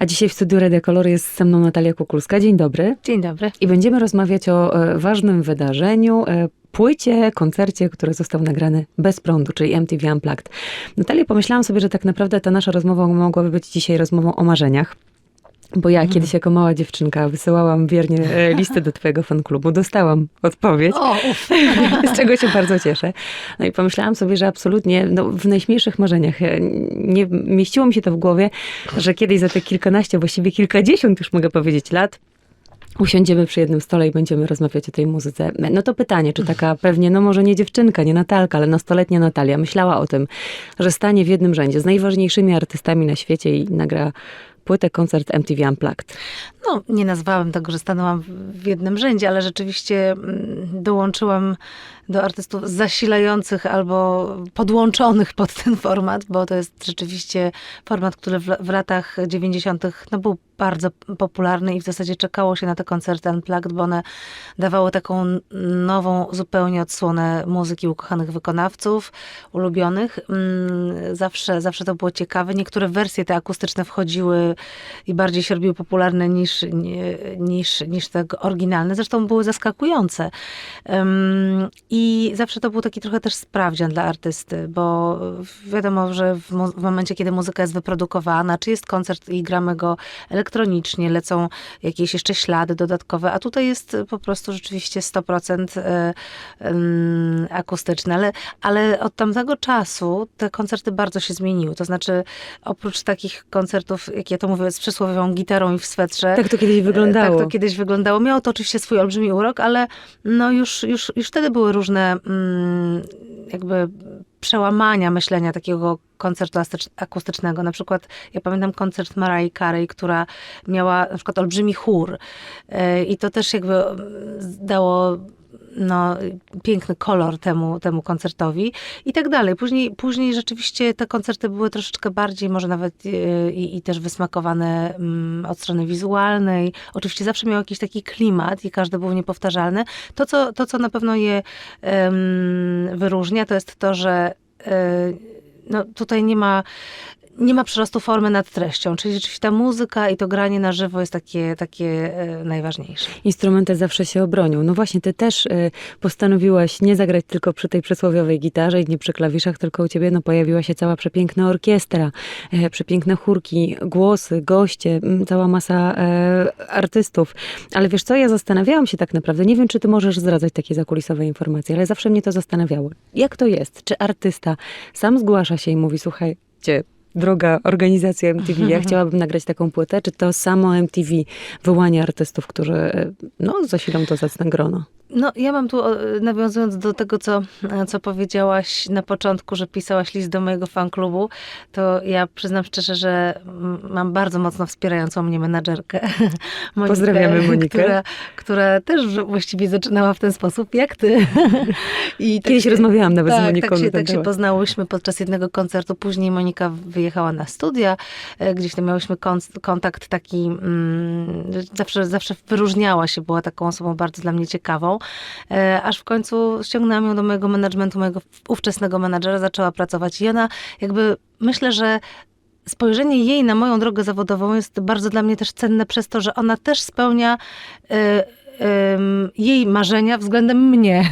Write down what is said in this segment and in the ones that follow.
A dzisiaj w studiu Radia Kolor jest ze mną Natalia Kukulska. Dzień dobry. Dzień dobry. I będziemy rozmawiać o e, ważnym wydarzeniu, e, płycie, koncercie, który został nagrany bez prądu, czyli MTV Unplugged. Natalia, pomyślałam sobie, że tak naprawdę ta nasza rozmowa mogłaby być dzisiaj rozmową o marzeniach. Bo ja Mhm. kiedyś jako mała dziewczynka wysyłałam wiernie e, listy do twojego fanklubu. Dostałam odpowiedź. O, z czego się bardzo cieszę. No i pomyślałam sobie, że absolutnie no, w najśmielszych marzeniach e, nie mieściło mi się to w głowie, że kiedyś za te kilkanaście, właściwie kilkadziesiąt już mogę powiedzieć lat, usiądziemy przy jednym stole i będziemy rozmawiać o tej muzyce. No to pytanie, czy taka pewnie, no może nie dziewczynka, nie Natalka, ale nastoletnia Natalia myślała o tym, że stanie w jednym rzędzie z najważniejszymi artystami na świecie i nagra płytę, koncert MTV Unplugged. No, nie nazwałam tego, że stanęłam w- jednym rzędzie, ale rzeczywiście mm, dołączyłam do artystów zasilających albo podłączonych pod ten format, bo to jest rzeczywiście format, który w, w latach 90. No, był bardzo popularny i w zasadzie czekało się na te koncerty Unplugged, bo one dawały taką nową zupełnie odsłonę muzyki ukochanych wykonawców, ulubionych. Mm, Zawsze, zawsze to było ciekawe. Niektóre wersje te akustyczne wchodziły i bardziej się robiły popularne niż, niż, niż te oryginalne. Zresztą były zaskakujące. I zawsze to był taki trochę też sprawdzian dla artysty, bo wiadomo, że w, w momencie, kiedy muzyka jest wyprodukowana, czy jest koncert i gramy go elektronicznie, lecą jakieś jeszcze ślady dodatkowe, a tutaj jest po prostu rzeczywiście 100% e, akustyczne. Ale, ale od tamtego czasu te koncerty bardzo się zmieniły. To znaczy, oprócz takich koncertów, jak ja to mówię, z przysłowiową gitarą i w swetrze, Tak to kiedyś wyglądało. tak to kiedyś wyglądało. Miało to oczywiście swój olbrzymi urok, ale no już, już, już wtedy były różne mm, jakby przełamania myślenia takiego koncertu akustycznego. Na przykład ja pamiętam koncert Mariah Carey, która miała na przykład olbrzymi chór E, i to też jakby mm, dało no, piękny kolor temu, temu koncertowi i tak dalej. Później, później rzeczywiście te koncerty były troszeczkę bardziej, może nawet e, i, i też wysmakowane mm, od strony wizualnej. Oczywiście zawsze miał jakiś taki klimat i każdy był niepowtarzalny. To, co, to, co na pewno je em, wyróżnia, to jest to, że e, no, tutaj nie ma nie ma przyrostu formy nad treścią, czyli rzeczywiście ta muzyka i to granie na żywo jest takie, takie e, najważniejsze. Instrumenty zawsze się obronią. No właśnie, ty też y, postanowiłaś nie zagrać tylko przy tej przysłowiowej gitarze i nie przy klawiszach, tylko u ciebie no, pojawiła się cała przepiękna orkiestra, e, przepiękne chórki, głosy, goście, cała masa e, artystów. Ale wiesz co, ja zastanawiałam się tak naprawdę, nie wiem, czy ty możesz zdradzać takie zakulisowe informacje, ale zawsze mnie to zastanawiało. Jak to jest? Czy artysta sam zgłasza się i mówi, słuchajcie, droga organizacja MTV, ja chciałabym nagrać taką płytę, czy to samo MTV wyłania artystów, którzy e, no, zasilą to zacne grono? No, ja mam tu, nawiązując do tego, co, co powiedziałaś na początku, że pisałaś list do mojego fanklubu, to ja przyznam szczerze, że mam bardzo mocno wspierającą mnie menadżerkę. Monikę, Pozdrawiamy Monikę. Która, która też właściwie zaczynała w ten sposób, jak ty. I Kiedyś się- rozmawiałam nawet z tak, Moniką Tak się, tak się poznałyśmy podczas jednego koncertu. Później Monika wyjechała na studia, e, gdzieś tam miałyśmy kon- kontakt taki, mm, zawsze, zawsze wyróżniała się, była taką osobą bardzo dla mnie ciekawą. E, Aż w końcu ściągnęłam ją do mojego managementu, mojego ówczesnego menadżera, zaczęła pracować i ona jakby, myślę, że spojrzenie jej na moją drogę zawodową jest bardzo dla mnie też cenne przez to, że ona też spełnia e, em, jej marzenia względem mnie.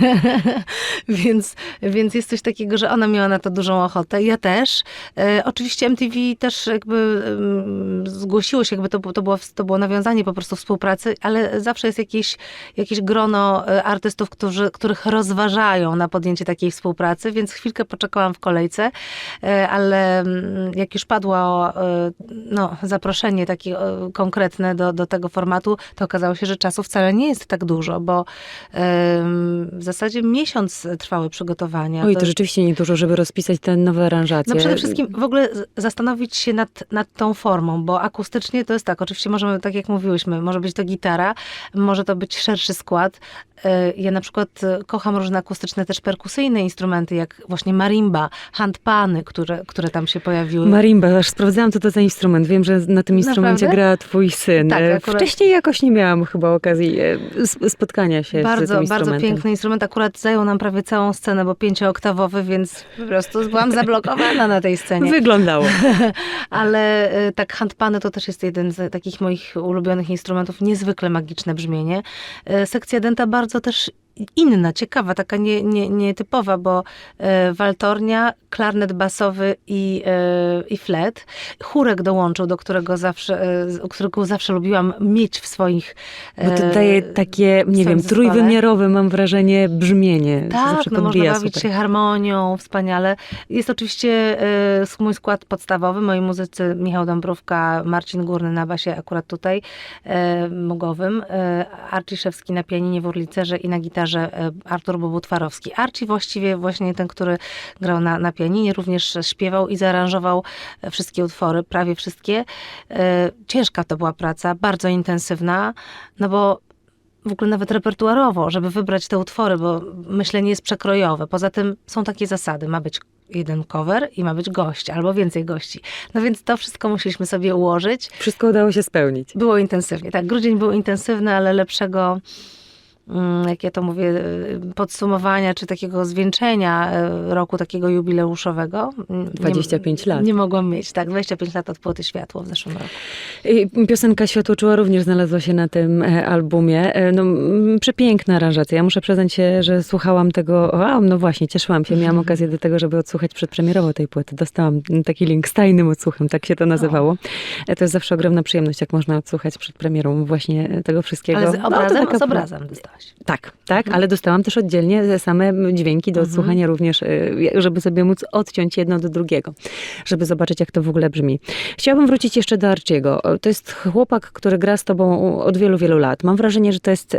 więc, więc jest coś takiego, że ona miała na to dużą ochotę. Ja też. E, oczywiście MTV też jakby em, zgłosiło się, jakby to, to, było, to było nawiązanie po prostu współpracy, ale zawsze jest jakieś, jakieś grono e, artystów, którzy, których rozważają na podjęcie takiej współpracy, więc chwilkę poczekałam w kolejce, e, ale mm, jak już padło e, no, zaproszenie takie e, konkretne do, do tego formatu, to okazało się, że czasu wcale nie jest tak dużo, bo em, w zasadzie miesiąc trwały przygotowania. Oj, To to rzeczywiście niedużo, żeby rozpisać te nowe aranżacje. no przede wszystkim w ogóle zastanowić się nad, nad tą formą, bo akustycznie to jest tak, oczywiście możemy, tak jak mówiłyśmy, może być to gitara, może to być szerszy skład. E, Ja na przykład e, kocham różne akustyczne, też perkusyjne instrumenty, jak właśnie marimba, handpany, które, które tam się pojawiły. Marimba, aż sprawdzałam, co to za instrument. Wiem, że na tym instrumencie Naprawdę? gra twój syn. Tak, E, akurat- Wcześniej jakoś nie miałam chyba okazji spotkania się z tym Bardzo, bardzo piękny instrument. Akurat zajął nam prawie całą scenę, bo pięciooktawowy, więc po prostu byłam zablokowana na tej scenie. Wyglądało. Ale e, tak handpany to też jest jeden z takich moich ulubionych instrumentów. Niezwykle magiczne brzmienie. E, Sekcja denta bardzo też inna, ciekawa, taka nie, nie, nietypowa, bo e, waltornia, klarnet basowy i, e, i flet. Chórek dołączył, do którego zawsze, e, którego zawsze lubiłam mieć w swoich Bo to e, daje takie, nie wiem, zespole. trójwymiarowe, mam wrażenie, brzmienie. Tak, zawsze no można bawić super. się harmonią, wspaniale. Jest oczywiście e, mój skład podstawowy, moi muzycy Michał Dąbrówka, Marcin Górny na basie akurat tutaj e, mugowym, e, Arci Szewski na pianinie w urlicerze i na gitarze e, Artur Bobutwarowski. Arci właściwie właśnie ten, który grał na, na pianinie, również śpiewał i zaaranżował e, wszystkie utwory, prawie wszystkie. E, ciężka to była praca, bardzo intensywna, no bo w ogóle nawet repertuarowo, żeby wybrać te utwory, bo myślenie jest przekrojowe. Poza tym są takie zasady. Ma być jeden cover i ma być gość, albo więcej gości. No więc to wszystko musieliśmy sobie ułożyć. Wszystko udało się spełnić. Było intensywnie. Tak, grudzień był intensywny, ale lepszego, jak ja to mówię, y, podsumowania, czy takiego zwieńczenia y, roku takiego jubileuszowego. mm, nie- 25 lat. Nie mogłam mieć, tak. 25 lat od płyty Światło w zeszłym roku. I Piosenka Światło Czuła również znalazła się na tym e, albumie. E, No, mm, przepiękna aranżacja. Ja muszę przyznać się, że słuchałam tego, o, no właśnie, cieszyłam się. Miałam okazję do tego, żeby odsłuchać przedpremierowo tej płyty. Dostałam taki link z tajnym odsłuchem, tak się to nazywało. E, To jest zawsze ogromna przyjemność, jak można odsłuchać przed premierą właśnie tego wszystkiego. Ale z No, to obrazem, taka z obrazem dostałaś. Tak, tak, ale dostałam też oddzielnie same dźwięki do odsłuchania również, y, żeby sobie móc odciąć jedno do drugiego, żeby zobaczyć, jak to w ogóle brzmi. Chciałabym wrócić jeszcze do Archiego. To jest chłopak, który gra z tobą od wielu, wielu lat. Mam wrażenie, że to jest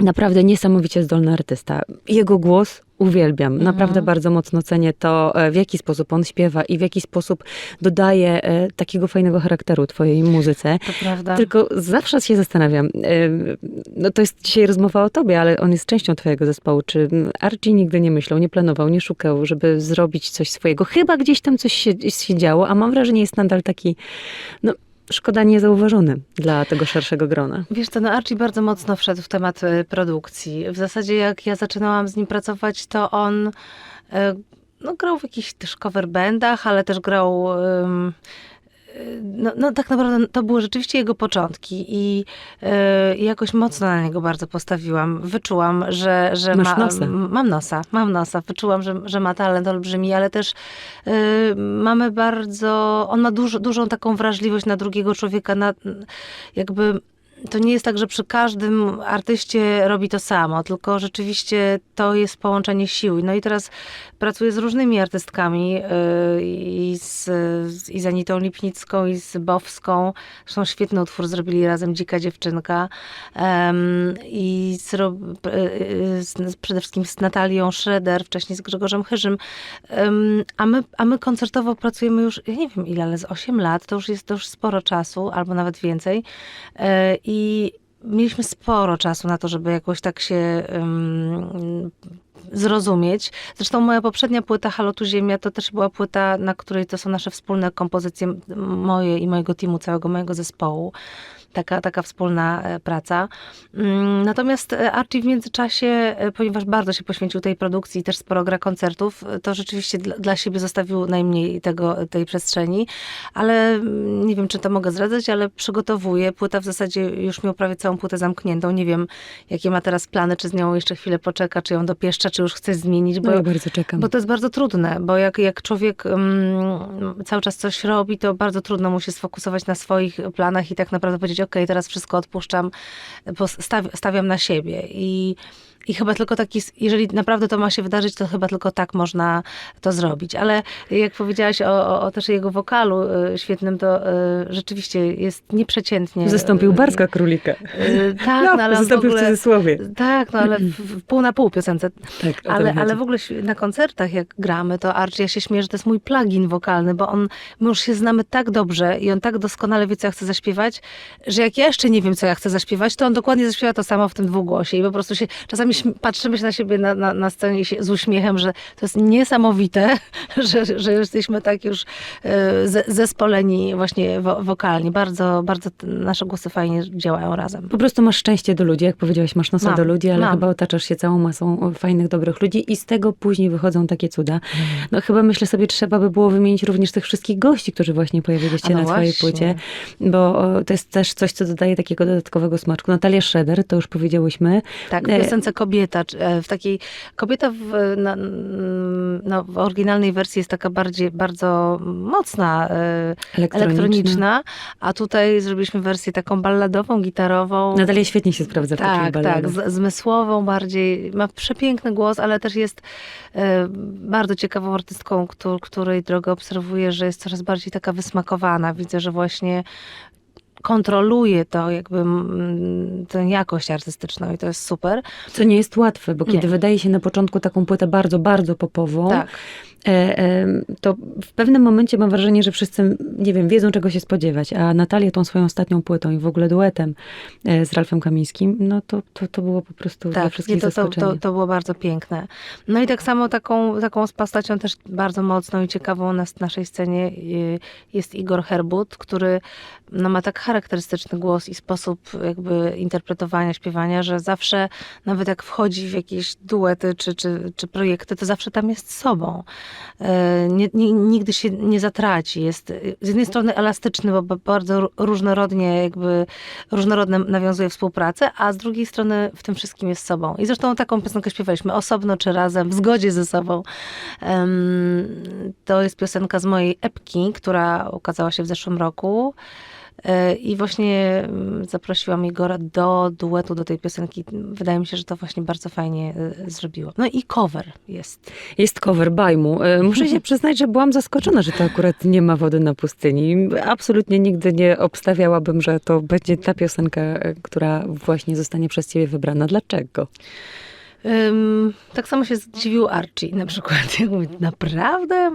naprawdę niesamowicie zdolny artysta. Jego głos uwielbiam. Naprawdę bardzo mocno cenię to, e, w jaki sposób on śpiewa i w jaki sposób dodaje e, takiego fajnego charakteru twojej muzyce. To prawda. Tylko zawsze się zastanawiam, y, no to jest dzisiaj rozmowa o tobie, ale on jest częścią twojego zespołu. Czy Archie nigdy nie myślał, nie planował, nie szukał, żeby zrobić coś swojego? Chyba gdzieś tam coś się, się działo, a mam wrażenie, jest nadal taki, no szkoda niezauważony dla tego szerszego grona. Wiesz co, no Archie bardzo mocno wszedł w temat e, produkcji. W zasadzie jak ja zaczynałam z nim pracować, to on e, no, grał w jakichś też cover bandach, ale też grał... e, no, no tak naprawdę to były rzeczywiście jego początki i e, jakoś mocno na niego bardzo postawiłam. Wyczułam, że, że Masz ma... nosa. Mam nosa, mam nosa. Wyczułam, że, że ma talent olbrzymi, ale też e, mamy bardzo... On ma dużo, dużą taką wrażliwość na drugiego człowieka, na jakby to nie jest tak, że przy każdym artyście robi to samo, tylko rzeczywiście to jest połączenie sił. No i teraz pracuję z różnymi artystkami yy, i z, z- i z Anitą Lipnicką, i z Bowską. Zresztą świetny utwór zrobili razem Dzika Dziewczynka. I z, Ro- yy, z, przede wszystkim z Natalią Schroeder, wcześniej z Grzegorzem Chyżym. A, my, a my koncertowo pracujemy już, ja nie wiem ile, ale z 8 lat, to już jest to już sporo czasu, albo nawet więcej. I mieliśmy sporo czasu na to, żeby jakoś tak się em, zrozumieć. Zresztą moja poprzednia płyta Halotu Ziemia to też była płyta, na której to są nasze wspólne kompozycje, moje i mojego teamu, całego mojego zespołu. Taka, taka wspólna e, praca. Mm, Natomiast e, Archie w międzyczasie, e, ponieważ bardzo się poświęcił tej produkcji też sporo gra koncertów, to rzeczywiście dla, dla siebie zostawił najmniej tego, tej przestrzeni. Ale mm, nie wiem, czy to mogę zdradzać, ale przygotowuję. Płyta w zasadzie już miał prawie całą płytę zamkniętą. Nie wiem, jakie ma teraz plany, czy z nią jeszcze chwilę poczeka, czy ją dopieszcza, czy już chce zmienić, bo No ja bardzo czekam. bo to jest bardzo trudne, bo jak, jak człowiek mm, cały czas coś robi, to bardzo trudno mu się sfokusować na swoich planach i tak naprawdę powiedzieć, ok, teraz wszystko odpuszczam, stawiam na siebie. I, I chyba tylko taki, jeżeli naprawdę to ma się wydarzyć, to chyba tylko tak można to zrobić. Ale jak powiedziałaś o, o, o też jego wokalu y, świetnym, to y, rzeczywiście jest nieprzeciętnie. Zastąpił y, Barska Królika. Tak, no, ale on w zastąpił w ogóle, cudzysłowie. tak, no ale w, w pół na pół piosence. Tak, Ale, ale w ogóle na koncertach, jak gramy, to Archie, ja się śmieję, że to jest mój plugin wokalny, bo on, my już się znamy tak dobrze i on tak doskonale wie, co ja chcę zaśpiewać, że jak ja jeszcze nie wiem, co ja chcę zaśpiewać, to on dokładnie zaśpiewa to samo w tym dwugłosie i po prostu się czasami patrzymy się na siebie na, na, na scenie z uśmiechem, że to jest niesamowite, że, że jesteśmy tak już e, ze, zespoleni właśnie wo, wokalnie. Bardzo, bardzo nasze głosy fajnie działają razem. Po prostu masz szczęście do ludzi, jak powiedziałaś, masz nosa Mam, do ludzi, ale mam. chyba otaczasz się całą masą fajnych, dobrych ludzi i z tego później wychodzą takie cuda. Mhm. No chyba myślę sobie, trzeba by było wymienić również tych wszystkich gości, którzy właśnie pojawili się no na twojej właśnie. płycie, bo o, to jest też coś, co dodaje takiego dodatkowego smaczku. Natalia Schroeder, to już powiedziałyśmy. Tak, w E, piosence Kobieta, e, w takiej, kobieta w, na, no, w oryginalnej wersji jest taka bardziej, bardzo mocna, e, Elektroniczna. elektroniczna, a tutaj zrobiliśmy wersję taką balladową, gitarową. Natalia świetnie się sprawdza w takich Tak, tak, balladach. z, zmysłową bardziej. Ma przepiękny głos, ale też jest e, bardzo ciekawą artystką, któ- której drogę obserwuję, że jest coraz bardziej taka wysmakowana. Widzę, że właśnie kontroluje to jakby mm, tę jakość artystyczną i to jest super. Co nie jest łatwe, bo Nie. kiedy wydaje się na początku taką płytę bardzo, bardzo popową, Tak. E, e, to w pewnym momencie mam wrażenie, że wszyscy, nie wiem, wiedzą czego się spodziewać, a Natalia tą swoją ostatnią płytą i w ogóle duetem e, z Ralfem Kamińskim, no to, to, to było po prostu dla Tak, wszystkich nie, to, to, zaskoczenie. to, to było bardzo piękne. No i tak samo taką, taką z postacią też bardzo mocną i ciekawą na naszej scenie y, jest Igor Herbut, który no, ma tak charakterystyczny głos i sposób jakby interpretowania, śpiewania, że zawsze, nawet jak wchodzi w jakieś duety czy, czy, czy projekty, to zawsze tam jest sobą. E, Nie, nie, nigdy się nie zatraci. Jest z jednej strony elastyczny, bo bardzo ró- różnorodnie jakby, różnorodne nawiązuje współpracę, a z drugiej strony w tym wszystkim jest sobą. I zresztą taką piosenkę śpiewaliśmy osobno czy razem, w zgodzie ze sobą. To jest piosenka z mojej epki, która ukazała się w zeszłym roku. E, I właśnie mm, zaprosiłam Igora do duetu do tej piosenki. Wydaje mi się, że to właśnie bardzo fajnie e, zrobiło. No i cover jest. Jest cover Bajmu. E, Muszę się przyznać, że byłam zaskoczona, że to akurat nie ma wody na pustyni. Absolutnie nigdy nie obstawiałabym, że to będzie ta piosenka, która właśnie zostanie przez ciebie wybrana. Dlaczego? Ym, tak samo się zdziwił Archie na przykład. Ja mówię, naprawdę?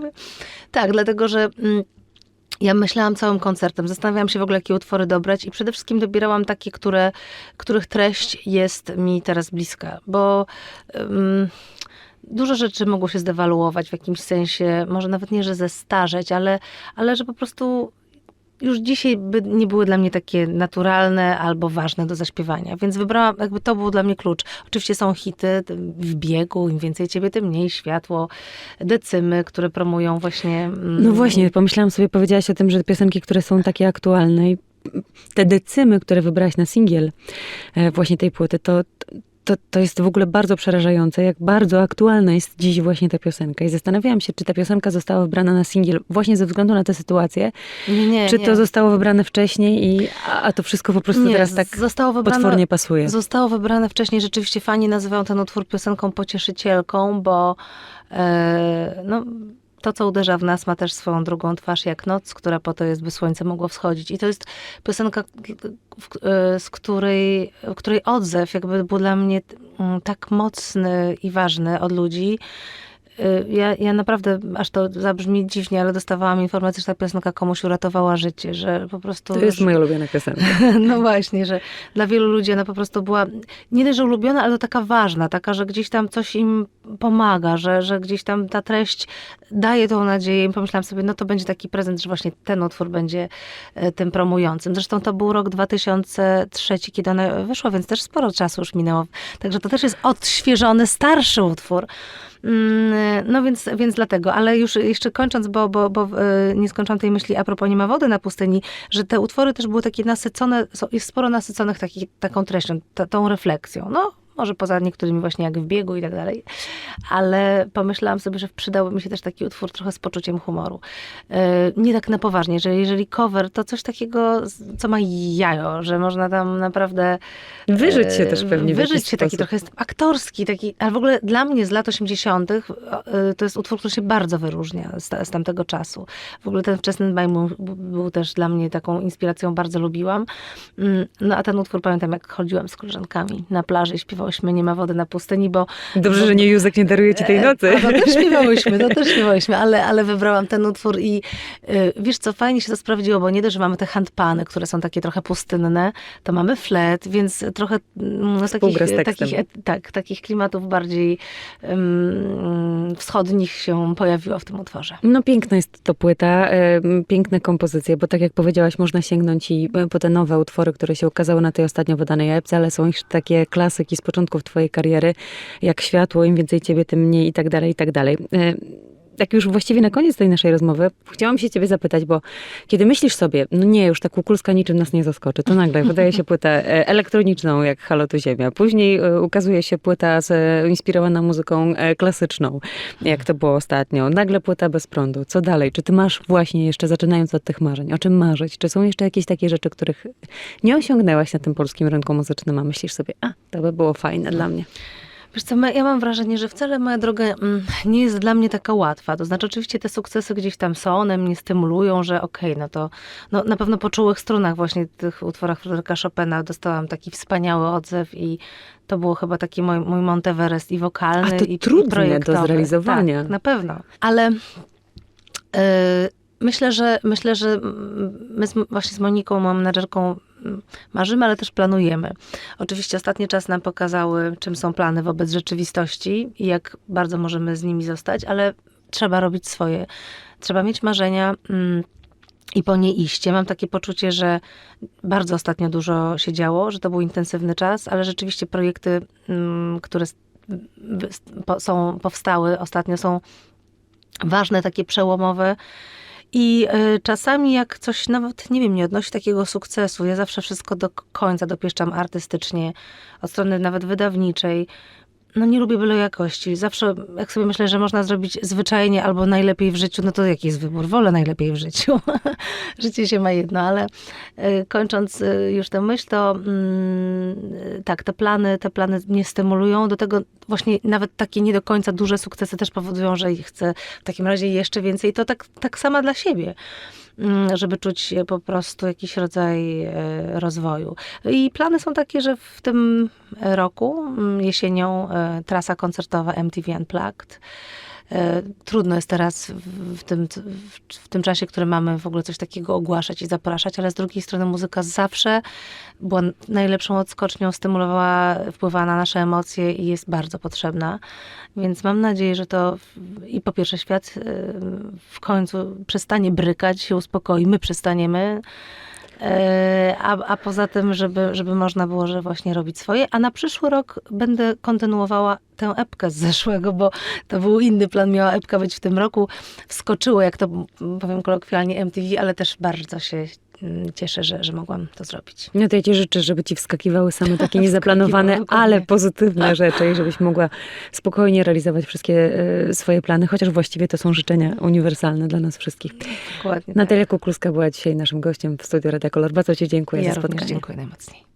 Tak, dlatego że mm, ja myślałam całym koncertem, zastanawiałam się w ogóle, jakie utwory dobrać i przede wszystkim dobierałam takie, które, których treść jest mi teraz bliska, bo ym, dużo rzeczy mogło się zdewaluować w jakimś sensie, może nawet nie, że zestarzeć, ale, ale że po prostu już dzisiaj by nie były dla mnie takie naturalne albo ważne do zaśpiewania, więc wybrałam, jakby to był dla mnie klucz. Oczywiście są hity w biegu, im więcej ciebie, tym mniej światło, decymy, które promują właśnie... mm, No właśnie, pomyślałam sobie, powiedziałaś o tym, że piosenki, które są takie aktualne i te decymy, które wybrałaś na singiel e, właśnie tej płyty, to, to, to jest w ogóle bardzo przerażające, jak bardzo aktualna jest dziś właśnie ta piosenka. I zastanawiałam się, czy ta piosenka została wybrana na singiel właśnie ze względu na tę sytuację, Nie, nie, czy nie. to zostało wybrane wcześniej, i, a, a to wszystko po prostu teraz tak zostało wybrane, potwornie pasuje. Zostało wybrane wcześniej, rzeczywiście fani nazywają ten utwór piosenką pocieszycielką, bo e, no, to, co uderza w nas, ma też swoją drugą twarz, jak noc, która po to jest, by słońce mogło wschodzić. I to jest piosenka, z której, w której odzew jakby był dla mnie mm, tak mocny i ważny od ludzi. E, Ja, ja naprawdę, aż to zabrzmi dziwnie, ale dostawałam informację, że ta piosenka komuś uratowała życie, że po prostu... To jest moja ulubiona piosenka. no właśnie, że dla wielu ludzi ona po prostu była nie dość, że ulubiona, ale to taka ważna, taka, że gdzieś tam coś im pomaga, że, że gdzieś tam ta treść daje tą nadzieję. I pomyślałam sobie, no to będzie taki prezent, że właśnie ten utwór będzie e, tym promującym. Zresztą to był rok 2003, kiedy ona wyszła, więc też sporo czasu już minęło. Także to też jest odświeżony, starszy utwór. Mm, No więc, więc dlatego, ale już jeszcze kończąc, bo, bo, bo e, nie skończyłam tej myśli a propos nie ma wody na pustyni, że te utwory też były takie nasycone, jest sporo nasyconych taki, taką treścią, ta, tą refleksją. No, może poza niektórymi właśnie jak w biegu i tak dalej, ale pomyślałam sobie, że przydałby mi się też taki utwór trochę z poczuciem humoru. E, Nie tak na poważnie, że jeżeli cover, to coś takiego, co ma jajo, że można tam naprawdę Wyżyć się e, też pewnie Wyżyć się taki trochę jest aktorski, taki, ale w ogóle dla mnie z lat 80. e, to jest utwór, który się bardzo wyróżnia z, z tamtego czasu. W ogóle ten wczesny baj był, był też dla mnie taką inspiracją, bardzo lubiłam. Mm, No a ten utwór pamiętam, jak chodziłam z koleżankami na plaży i śpiewałam śpiewałyśmy Nie ma wody na pustyni, bo Dobrze, że nie Józek nie daruje ci tej nocy. E, To też śpiewałyśmy, to też śpiewałyśmy, ale, ale wybrałam ten utwór i y, wiesz co, fajnie się to sprawdziło, bo nie dość, że mamy te handpany, które są takie trochę pustynne, to mamy flet, więc trochę mm, takich, tekstem. takich, e, tak, takich klimatów bardziej um, wschodnich się pojawiło w tym utworze. No piękna jest to płyta, e, piękne kompozycje, bo tak jak powiedziałaś, można sięgnąć i e, po te nowe utwory, które się ukazały na tej ostatnio wydanej epce, ale są jeszcze takie klasyki z początków twojej kariery, jak Światło, im więcej ciebie, tym mniej i tak dalej, i tak dalej. Tak już właściwie na koniec tej naszej rozmowy chciałam się ciebie zapytać, bo kiedy myślisz sobie, no nie, już ta kukulska niczym nas nie zaskoczy, to nagle wydaje się płytę e, elektroniczną, jak Halo tu Ziemia. Później e, ukazuje się płyta e, inspirowana muzyką klasyczną, jak to było ostatnio. Nagle płyta bez prądu. Co dalej? Czy ty masz właśnie jeszcze, zaczynając od tych marzeń, o czym marzyć? Czy są jeszcze jakieś takie rzeczy, których nie osiągnęłaś na tym polskim rynku muzycznym, a myślisz sobie, a, to by było fajne dla mnie. Wiesz co, ja mam wrażenie, że wcale moja droga mm, nie jest dla mnie taka łatwa. To znaczy, oczywiście te sukcesy gdzieś tam są, one mnie stymulują, że okej, no to no, na pewno po czułych strunach właśnie tych utworach Fryderyka Chopina dostałam taki wspaniały odzew i to było chyba taki mój, mój Monteverest i wokalny, A to i, trudne i do projektowy. zrealizowania. Tak, na pewno. Ale y, myślę, że myślę, że my z, właśnie z Moniką, moją menadżerką, mm, marzymy, ale też planujemy. Oczywiście ostatni czas nam pokazały, czym są plany wobec rzeczywistości i jak bardzo możemy z nimi zostać, ale trzeba robić swoje. Trzeba mieć marzenia mm, i po nie iść. Ja mam takie poczucie, że bardzo ostatnio dużo się działo, że to był intensywny czas, ale rzeczywiście projekty, mm, które są, powstały ostatnio są ważne, takie przełomowe. I y, czasami jak coś nawet, nie wiem, nie odnosi takiego sukcesu, ja zawsze wszystko do końca dopieszczam artystycznie, od strony nawet wydawniczej. No nie lubię byle jakości. Zawsze, jak sobie myślę, że można zrobić zwyczajnie albo najlepiej w życiu, no to jaki jest wybór? Wolę najlepiej w życiu. Życie się ma jedno, ale y, kończąc y, już tę myśl, to mm, y, tak, te plany, te plany mnie stymulują. Do tego właśnie nawet takie nie do końca duże sukcesy też powodują, że chcę w takim razie jeszcze więcej. I to tak, tak sama dla siebie żeby czuć po prostu jakiś rodzaj e, rozwoju. I plany są takie, że w tym roku, mm, jesienią, e, trasa koncertowa MTV Unplugged. E, Trudno jest teraz w- tym, w- tym czasie, który mamy, w ogóle coś takiego ogłaszać i zapraszać, ale z drugiej strony muzyka zawsze była najlepszą odskocznią, stymulowała, wpływała na nasze emocje i jest bardzo potrzebna. Więc mam nadzieję, że to i po pierwsze świat e, w końcu przestanie brykać, się uspokoi, my przestaniemy. E, A, a poza tym, żeby, żeby można było, że właśnie robić swoje. A na przyszły rok będę kontynuowała tę epkę z zeszłego, bo to był inny plan. Miała epka być w tym roku. Wskoczyło, jak to powiem kolokwialnie, MTV, ale też bardzo się cieszę, że, że mogłam to zrobić. No to ja ci życzę, żeby ci wskakiwały same takie niezaplanowane, ale pozytywne rzeczy i żebyś mogła spokojnie realizować wszystkie e, swoje plany, chociaż właściwie to są życzenia uniwersalne dla nas wszystkich. Dokładnie. Natalia Kukulska była dzisiaj naszym gościem w studiu Radia Kolor. Bardzo ci dziękuję tak. ja za spotkanie. dziękuję najmocniej.